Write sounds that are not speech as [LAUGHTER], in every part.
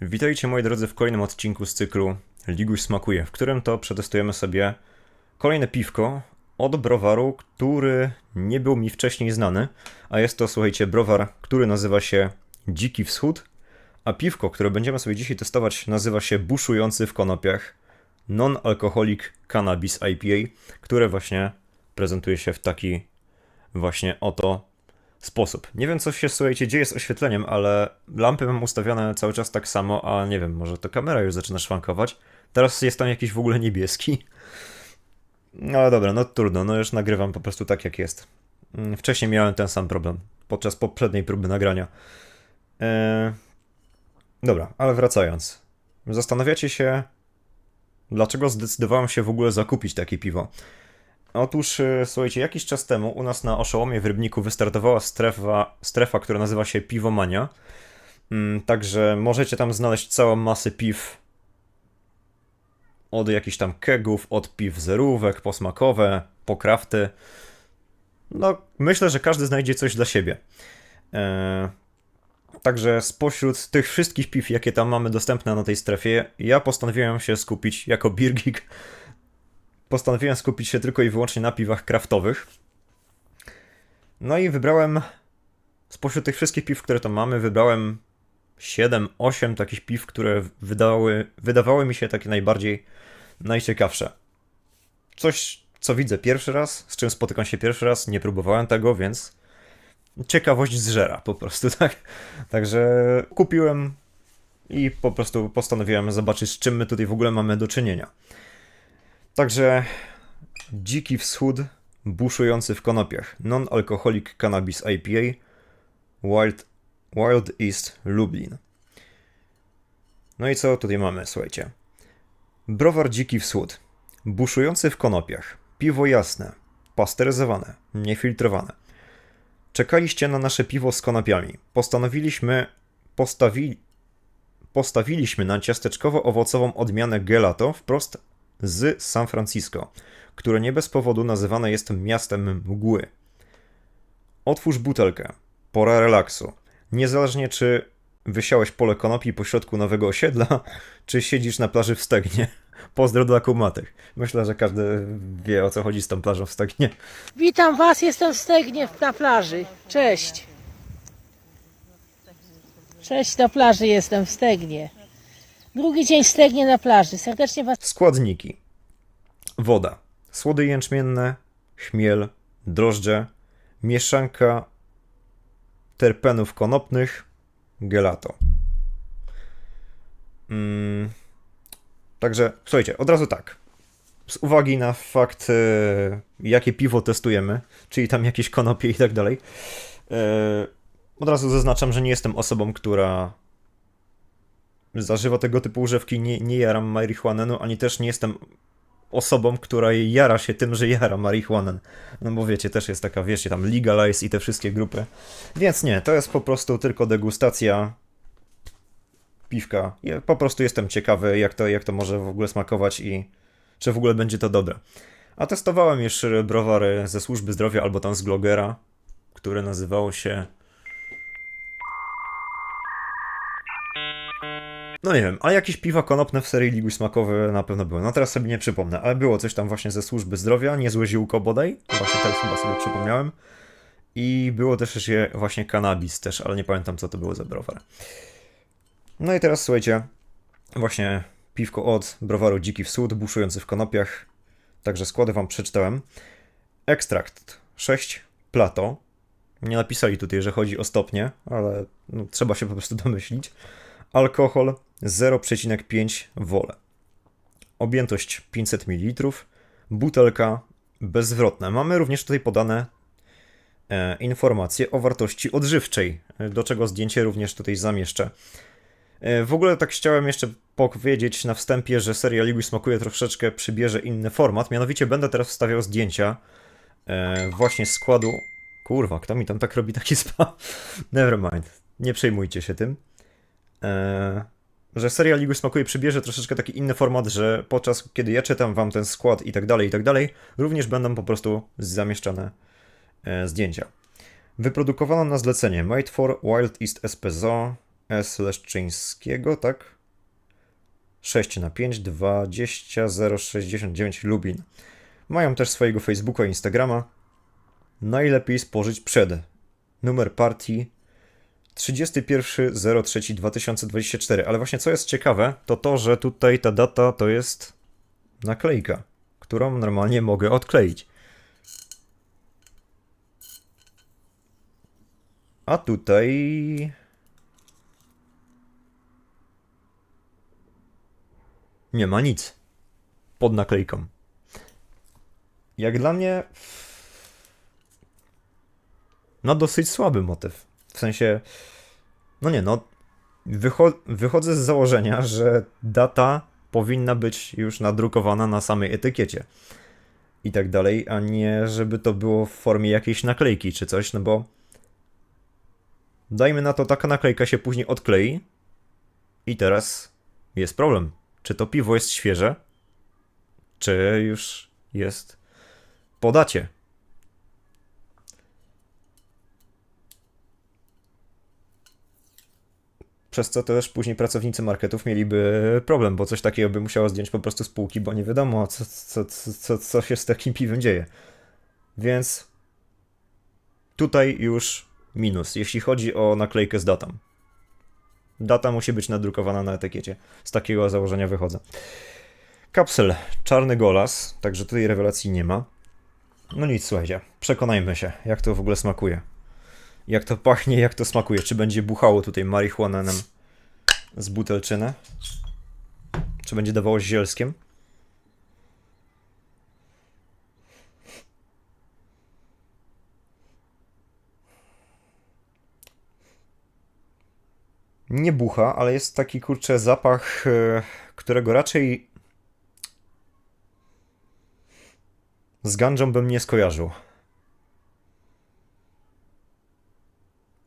Witajcie moi drodzy w kolejnym odcinku z cyklu Liguś Smakuje, w którym to przetestujemy sobie kolejne piwko od browaru, który nie był mi wcześniej znany, a jest to, słuchajcie, browar, który nazywa się Dziki Wschód, a piwko, które będziemy sobie dzisiaj testować, nazywa się Buszujący w konopiach Non-Alcoholic Cannabis IPA, które właśnie prezentuje się w taki właśnie oto sposób. Nie wiem, co się, słuchajcie, dzieje z oświetleniem, ale lampy mam ustawione cały czas tak samo, a nie wiem, może to kamera już zaczyna szwankować. Teraz jest tam jakiś w ogóle niebieski. No dobra, no trudno, no już nagrywam po prostu tak, jak jest. Mm, Wcześniej miałem ten sam problem, podczas poprzedniej próby nagrania. Eee... Dobra, ale wracając. Zastanawiacie się, dlaczego zdecydowałem się w ogóle zakupić takie piwo. Otóż, e, słuchajcie, jakiś czas temu u nas na Oszołomie w Rybniku wystartowała strefa, strefa która nazywa się Piwomania. Mm, Także możecie tam znaleźć całą masę piw. Od jakichś tam kegów, od piw zerówek, posmakowe, pokrafty. No, myślę, że każdy znajdzie coś dla siebie. Eee, Także spośród tych wszystkich piw, jakie tam mamy dostępne na tej strefie, ja postanowiłem się skupić jako Beer Geek postanowiłem skupić się tylko i wyłącznie na piwach kraftowych. No i wybrałem spośród tych wszystkich piw, które tam mamy, wybrałem 7-8 takich piw, które wydały, wydawały mi się takie najbardziej najciekawsze. Coś, co widzę pierwszy raz, z czym spotykam się pierwszy raz, nie próbowałem tego, więc ciekawość zżera po prostu, [LAUGHS] tak? Także kupiłem i po prostu postanowiłem zobaczyć, z czym my tutaj w ogóle mamy do czynienia. Także dziki wschód buszujący w konopiach. Non-alcoholic cannabis IPA Wild, Wild East Lublin. No i co tutaj mamy, słuchajcie. Browar Dziki Wschód. Buszujący w konopiach. Piwo jasne, pasteryzowane, niefiltrowane. Czekaliście na nasze piwo z konopiami. Postanowiliśmy, postawi, postawiliśmy na ciasteczkowo-owocową odmianę gelato wprost z San Francisco, które nie bez powodu nazywane jest miastem mgły. Otwórz butelkę. Pora relaksu. Niezależnie czy wysiałeś pole konopi pośrodku nowego osiedla, [LAUGHS] czy siedzisz na plaży w Stegnie. [LAUGHS] Pozdro dla kumatych. Myślę, że każdy wie o co chodzi z tą plażą w Stegnie. Witam Was, jestem w Stegnie na plaży. Cześć. Cześć, na plaży jestem w Stegnie. Drugi dzień Stegnie na plaży. Serdecznie Was Składniki. Woda. Słody jęczmienne, chmiel, drożdże, mieszanka terpenów konopnych, gelato. Mm. Także, słuchajcie, od razu tak. Z uwagi na fakt, e, jakie piwo testujemy, czyli tam jakieś konopie i tak dalej, e, od razu zaznaczam, że nie jestem osobą, która zażywa tego typu używki, nie, nie jaram marihuanę, no ani też nie jestem osobą, która jara się tym, że jara marihuanę. No bo wiecie, też jest taka, wiecie, tam Legalize i te wszystkie grupy. Więc nie, to jest po prostu tylko degustacja piwka. Ja po prostu jestem ciekawy, jak to, jak to może w ogóle smakować i czy w ogóle będzie to dobre. A testowałem już browary ze służby zdrowia albo tam z Glogera, które nazywało się No nie wiem, ale jakieś piwa konopne w serii Liguś Smakowy na pewno były. No teraz sobie nie przypomnę, ale było coś tam właśnie ze służby zdrowia, niezłe ziółko bodaj, właśnie teraz chyba sobie przypomniałem. I było też jeszcze właśnie cannabis też, ale nie pamiętam co to było za browar. No i teraz słuchajcie, właśnie piwko od browaru Dziki Wschód, buszujący w konopiach. Także składy wam przeczytałem. Ekstrakt 6 plato. Nie napisali tutaj, że chodzi o stopnie, ale no, trzeba się po prostu domyślić. Alkohol 0,5 wole. Objętość 500 ml. Butelka bezzwrotna. Mamy również tutaj podane e, informacje o wartości odżywczej, do czego zdjęcie również tutaj zamieszczę. E, w ogóle tak chciałem jeszcze powiedzieć na wstępie, że seria Liguś Smakuje troszeczkę przybierze inny format, mianowicie będę teraz wstawiał zdjęcia e, właśnie składu... Kurwa, kto mi tam tak robi taki [LAUGHS] spa? Nevermind, nie przejmujcie się tym. E, że seria Liguś Smakuje przybierze troszeczkę taki inny format, że podczas kiedy ja czytam wam ten skład i tak dalej, i tak dalej, również będą po prostu zamieszczane e, zdjęcia. Wyprodukowano na zlecenie Made for Wild East SPZO S. Leszczyńskiego, tak? 6 na 5, 20, 069 Lubin. Mają też swojego Facebooka i Instagrama. Najlepiej spożyć przed. Numer partii 31.03.2024. Ale właśnie co jest ciekawe, to to, że tutaj ta data to jest naklejka, którą normalnie mogę odkleić. A tutaj. Nie ma nic pod naklejką. Jak dla mnie. No, dosyć słaby motyw. W sensie. No nie, no. Wycho wychodzę z założenia, że data powinna być już nadrukowana na samej etykiecie. I tak dalej, a nie żeby to było w formie jakiejś naklejki czy coś, no bo. Dajmy na to, taka naklejka się później odklei. I teraz jest problem. Czy to piwo jest świeże? Czy już jest po dacie? Przez co też później pracownicy marketów mieliby problem, bo coś takiego by musiało zdjąć po prostu z półki, bo nie wiadomo, co, co, co, co się z takim piwem dzieje. Więc tutaj już minus, jeśli chodzi o naklejkę z datą. Data musi być nadrukowana na etykiecie. Z takiego założenia wychodzę. Kapsel, czarny golas, także tutaj rewelacji nie ma. No nic, słuchajcie, przekonajmy się, jak to w ogóle smakuje. Jak to pachnie, jak to smakuje. Czy będzie buchało tutaj marihuananem z butelczyny? Czy będzie dawało zielskiem? Nie bucha, ale jest taki kurczę zapach, e, którego raczej z ganżą bym nie skojarzył.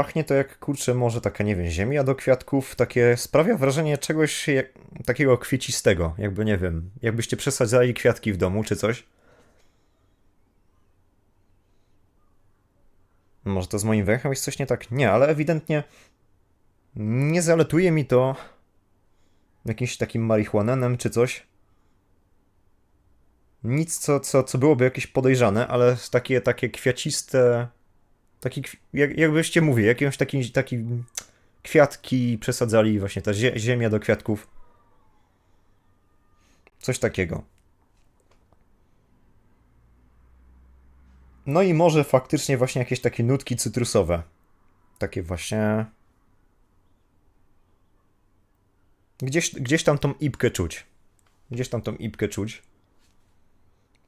Pachnie to jak kurczę może taka, nie wiem, ziemia do kwiatków, takie sprawia wrażenie czegoś jak, takiego kwiecistego, jakby nie wiem, jakbyście przesadzali kwiatki w domu czy coś. Może to z moim węchem jest coś nie tak? Nie, ale ewidentnie nie zaletuje mi to jakimś takim marihuanenem czy coś. Nic, co, co, co byłoby jakieś podejrzane, ale takie, takie kwiaciste. Taki, jak, jakbyście mówili, jakieś taki, taki kwiatki przesadzali, właśnie ta zie, ziemia do kwiatków. Coś takiego. No i może faktycznie właśnie jakieś takie nutki cytrusowe. Takie właśnie. Gdzieś, gdzieś tam tą ipkę czuć. Gdzieś tam tą ipkę czuć.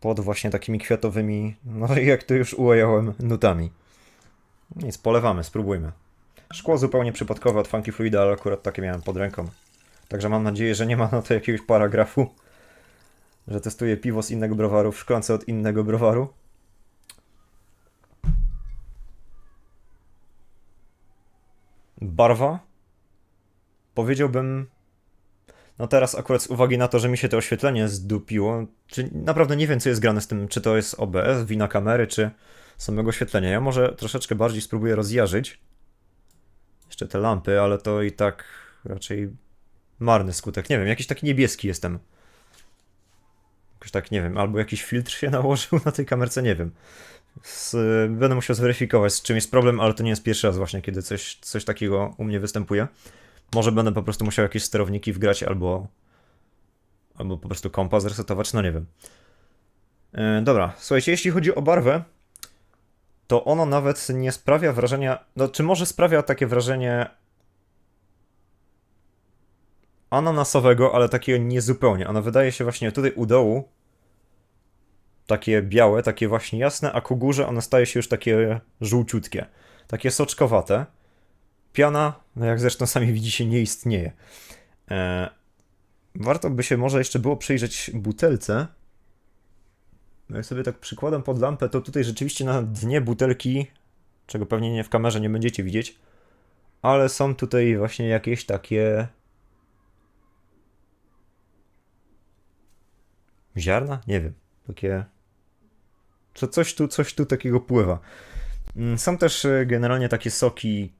Pod właśnie takimi kwiatowymi, no jak to już ująłem, nutami. Nic, polewamy, spróbujmy. Szkło zupełnie przypadkowe od Funky Fluida, ale akurat takie miałem pod ręką. Także mam nadzieję, że nie ma na to jakiegoś paragrafu, że testuję piwo z innego browaru w szklance od innego browaru. Barwa? Powiedziałbym no teraz akurat z uwagi na to, że mi się to oświetlenie zdupiło, czy naprawdę nie wiem, co jest grane z tym, czy to jest OBS, wina kamery, czy samego oświetlenia. Ja może troszeczkę bardziej spróbuję rozjarzyć jeszcze te lampy, ale to i tak raczej marny skutek. Nie wiem, jakiś taki niebieski jestem. Jakoś tak, nie wiem, albo jakiś filtr się [LAUGHS] nałożył na tej kamerce, nie wiem. Z, będę musiał zweryfikować, z czym jest problem, ale to nie jest pierwszy raz właśnie, kiedy coś, coś takiego u mnie występuje. Może będę po prostu musiał jakieś sterowniki wgrać albo albo po prostu kompa zresetować, no nie wiem. E, dobra, słuchajcie, jeśli chodzi o barwę, to ono nawet nie sprawia wrażenia, no czy może sprawia takie wrażenie ananasowego, ale takiego niezupełnie. Ono wydaje się właśnie tutaj u dołu takie białe, takie właśnie jasne, a ku górze ono staje się już takie żółciutkie, takie soczkowate. Piana, no jak zresztą sami widzicie, nie istnieje. E, warto by się może jeszcze było przyjrzeć butelce. No sobie tak przykładam pod lampę, to tutaj rzeczywiście na dnie butelki, czego pewnie nie w kamerze nie będziecie widzieć, ale są tutaj właśnie jakieś takie ziarna? Nie wiem. Takie co coś tu, coś tu takiego pływa. Mm, Są też e, generalnie takie soki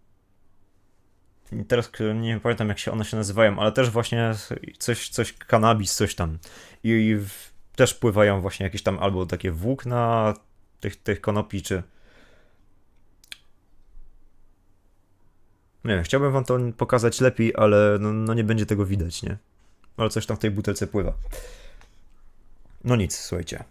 teraz nie pamiętam jak się one się nazywają, ale też właśnie coś, coś kanabis, coś tam. I, i w, też pływają właśnie jakieś tam albo takie włókna tych, tych konopi, czy... Nie wiem, chciałbym wam to pokazać lepiej, ale no, no nie będzie tego widać, nie? Ale coś tam w tej butelce pływa. No nic, słuchajcie.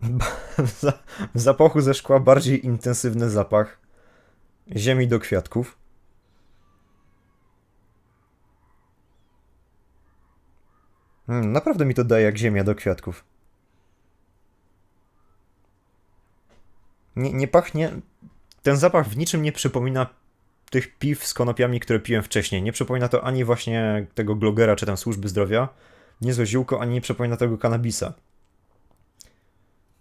[LAUGHS] W za- w zapachu ze szkła bardziej intensywny zapach ziemi do kwiatków. Mm, Naprawdę mi to daje jak ziemia do kwiatków. Nie, nie pachnie. Ten zapach w niczym nie przypomina tych piw z konopiami, które piłem wcześniej. Nie przypomina to ani właśnie tego glogera czy tam służby zdrowia, niezłe ziółko, ani nie przypomina tego kanabisa.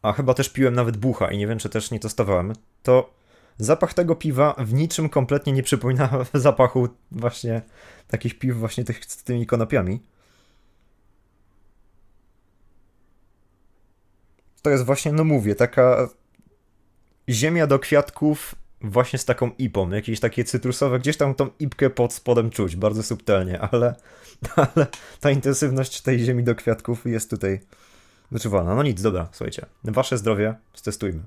A chyba też piłem nawet bucha i nie wiem, czy też nie testowałem. To zapach tego piwa w niczym kompletnie nie przypomina [LAUGHS] zapachu właśnie takich piw właśnie tych z tymi konopiami. To jest właśnie, no mówię, taka ziemia do kwiatków właśnie z taką ipą, jakieś takie cytrusowe, gdzieś tam tą ipkę pod spodem czuć, bardzo subtelnie, ale, [LAUGHS] ale ta intensywność tej ziemi do kwiatków jest tutaj wyczuwalna. No nic, dobra, słuchajcie, wasze zdrowie stestujmy.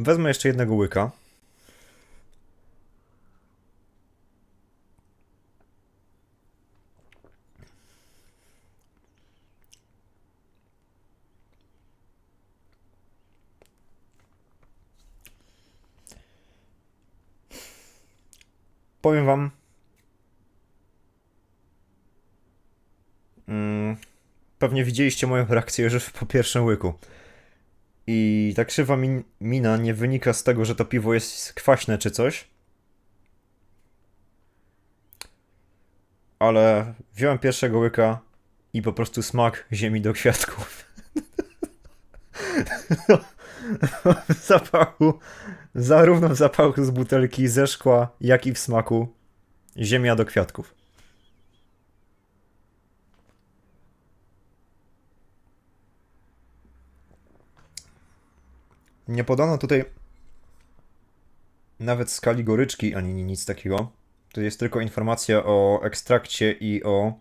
Wezmę jeszcze jednego łyka. Powiem wam. Mm, pewnie widzieliście moją reakcję już po pierwszym łyku. I ta krzywa min mina nie wynika z tego, że to piwo jest kwaśne czy coś. Ale wziąłem pierwszego łyka i po prostu smak ziemi do kwiatków. w [LAUGHS] zapachu, zarówno w zapachu z butelki ze szkła, jak i w smaku ziemia do kwiatków. Nie podano tutaj nawet skali goryczki ani nic takiego. To jest tylko informacja o ekstrakcie i o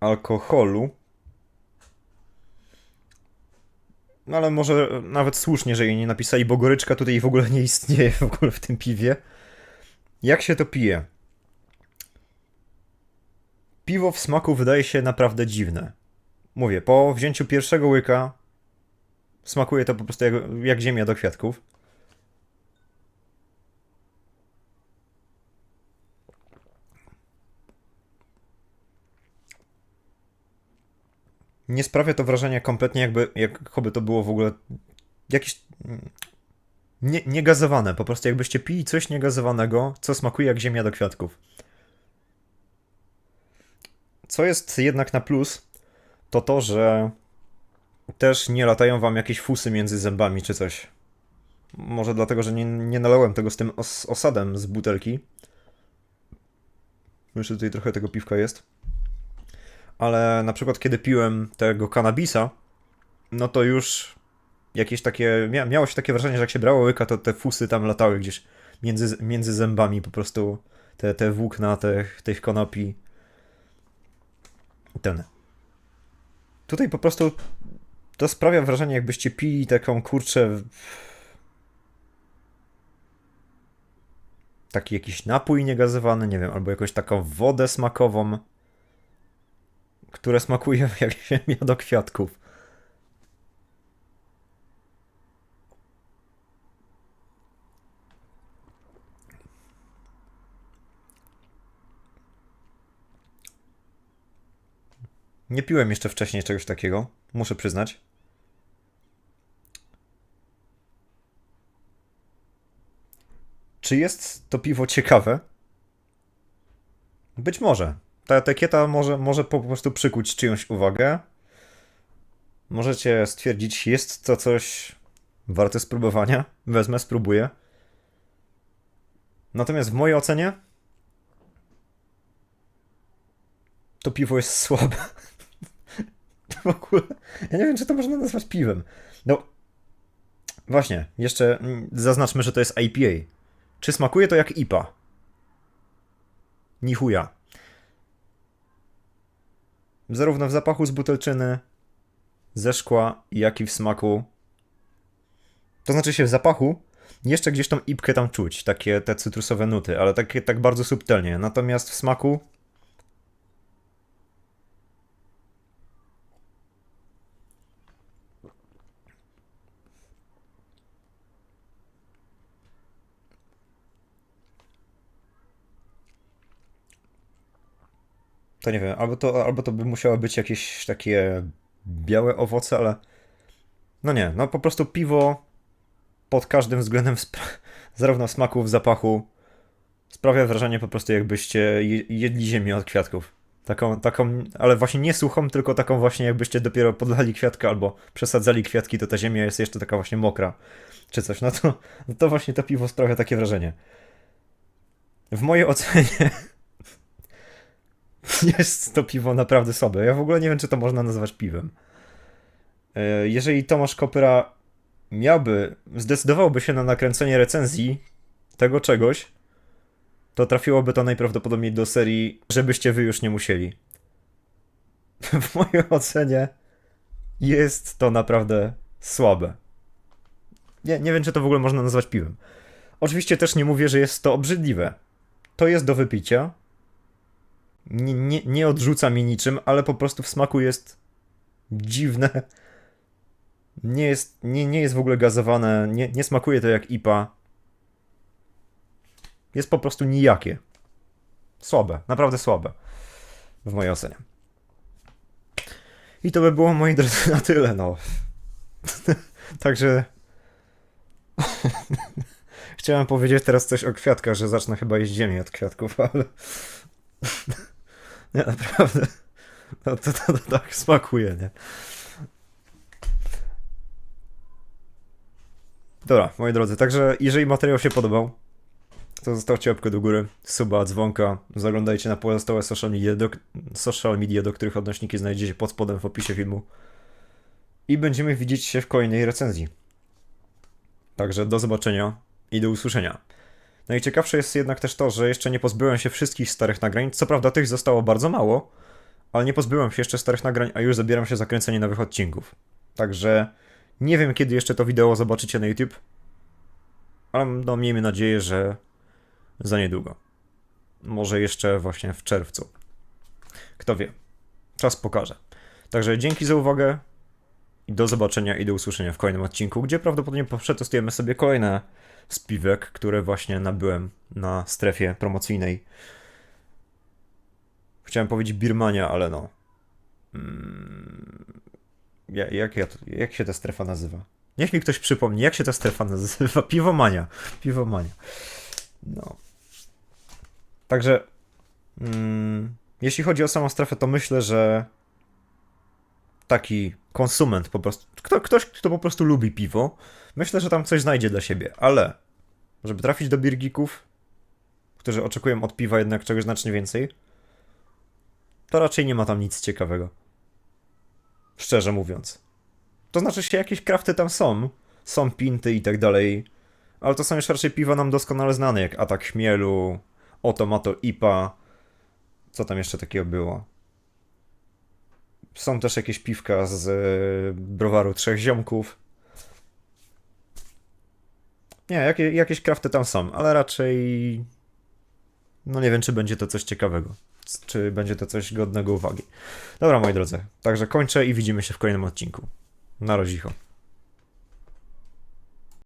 alkoholu. No ale może nawet słusznie, że jej nie napisali, bo goryczka tutaj w ogóle nie istnieje w ogóle w tym piwie. Jak się to pije? Piwo w smaku wydaje się naprawdę dziwne. Mówię, po wzięciu pierwszego łyka Smakuje to po prostu jak, jak ziemia do kwiatków. Nie sprawia to wrażenia kompletnie jakby, jakoby to było w ogóle jakieś nie, niegazowane. Po prostu jakbyście pili coś niegazowanego, co smakuje jak ziemia do kwiatków. Co jest jednak na plus, to to, że też nie latają wam jakieś fusy między zębami czy coś. Może dlatego, że nie, nie nalałem tego z tym os osadem z butelki. Jeszcze tutaj trochę tego piwka jest. Ale na przykład kiedy piłem tego kanabisa, no to już jakieś takie, mia miało się takie wrażenie, że jak się brało łyka, to te fusy tam latały gdzieś między, między zębami po prostu. Te, te włókna tych, tych konopi. Ten. Tutaj po prostu to sprawia wrażenie, jakbyście pili taką kurczę. Taki jakiś napój niegazowany, nie wiem, albo jakąś taką wodę smakową, które smakuje [LAUGHS] jak ziemia do kwiatków. Nie piłem jeszcze wcześniej czegoś takiego, muszę przyznać. Czy jest to piwo ciekawe? Być może. Ta etykieta może, może po prostu przykuć czyjąś uwagę. Możecie stwierdzić, jest to coś warte spróbowania. Wezmę, spróbuję. Natomiast w mojej ocenie to piwo jest słabe. [LAUGHS] w ogóle. Ja nie wiem, czy to można nazwać piwem. No. Właśnie, jeszcze mm, zaznaczmy, że to jest IPA. Czy smakuje to jak IPA? Ni chuja. Zarówno w zapachu z butelczyny, ze szkła, jak i w smaku. To znaczy się w zapachu jeszcze gdzieś tą ipkę tam czuć, takie te cytrusowe nuty, ale takie tak bardzo subtelnie. Natomiast w smaku to nie wiem, albo to, albo to by musiały być jakieś takie białe owoce, ale no nie, no po prostu piwo pod każdym względem, [LAUGHS] zarówno smaku, w zapachu, sprawia wrażenie po prostu jakbyście je- jedli ziemię od kwiatków. Taką, taką, ale właśnie nie suchą, tylko taką właśnie jakbyście dopiero podlali kwiatka albo przesadzali kwiatki, to ta ziemia jest jeszcze taka właśnie mokra, czy coś. No to, no to właśnie to piwo sprawia takie wrażenie. W mojej ocenie [LAUGHS] [LAUGHS] jest to piwo naprawdę słabe. Ja w ogóle nie wiem, czy to można nazwać piwem. E, Jeżeli Tomasz Kopyra miałby, zdecydowałby się na nakręcenie recenzji tego czegoś, to trafiłoby to najprawdopodobniej do serii, żebyście wy już nie musieli. [LAUGHS] W mojej ocenie jest to naprawdę słabe. Nie, nie wiem, czy to w ogóle można nazwać piwem. Oczywiście też nie mówię, że jest to obrzydliwe. To jest do wypicia, nie, nie, nie odrzuca mi niczym, ale po prostu w smaku jest dziwne. Nie jest, nie, nie jest w ogóle gazowane, nie, nie smakuje to jak IPA. Jest po prostu nijakie. Słabe, naprawdę słabe. W mojej ocenie. I to by było, moi drodzy, na tyle, no. [LAUGHS] Także... [LAUGHS] Chciałem powiedzieć teraz coś o kwiatkach, że zacznę chyba jeść ziemię od kwiatków, ale... [LAUGHS] Nie, naprawdę. No to, to, to tak smakuje, nie? Dobra, moi drodzy, także jeżeli materiał się podobał, to zostawcie łapkę do góry, suba, dzwonka, zaglądajcie na pozostałe social media, do, social media, do których odnośniki znajdziecie pod spodem w opisie filmu. I będziemy widzieć się w kolejnej recenzji. Także do zobaczenia i do usłyszenia. Najciekawsze jest jednak też to, że jeszcze nie pozbyłem się wszystkich starych nagrań. Co prawda tych zostało bardzo mało, ale nie pozbyłem się jeszcze starych nagrań, a już zabieram się za kręcenie nowych odcinków. Także nie wiem, kiedy jeszcze to wideo zobaczycie na YouTube, ale no miejmy nadzieję, że za niedługo. Może jeszcze właśnie w czerwcu. Kto wie. Czas pokaże. Także dzięki za uwagę i do zobaczenia i do usłyszenia w kolejnym odcinku, gdzie prawdopodobnie przetestujemy sobie kolejne z piwek, które właśnie nabyłem na strefie promocyjnej. Chciałem powiedzieć Birmania, ale no. Mm, ja- jak, ja, jak się ta strefa nazywa? Niech mi ktoś przypomni, jak się ta strefa nazywa? [LAUGHS] Piwomania. Piwomania. No. Także. Mm, jeśli chodzi o samą strefę, to myślę, że taki konsument po prostu, kto, ktoś, kto po prostu lubi piwo, myślę, że tam coś znajdzie dla siebie, ale żeby trafić do birgików, którzy oczekują od piwa jednak czegoś znacznie więcej, to raczej nie ma tam nic ciekawego. Szczerze mówiąc. To znaczy się jakieś krafty tam są, są pinty i tak dalej, ale to są już raczej piwa nam doskonale znane, jak Atak Chmielu, Otomato IPA, co tam jeszcze takiego było? Są też jakieś piwka z e, browaru Trzech Ziomków. Nie, jakie, jakieś krafty tam są, ale raczej. No nie wiem, czy będzie to coś ciekawego. Czy będzie to coś godnego uwagi. Dobra, moi drodzy. Także kończę i widzimy się w kolejnym odcinku. Na razie.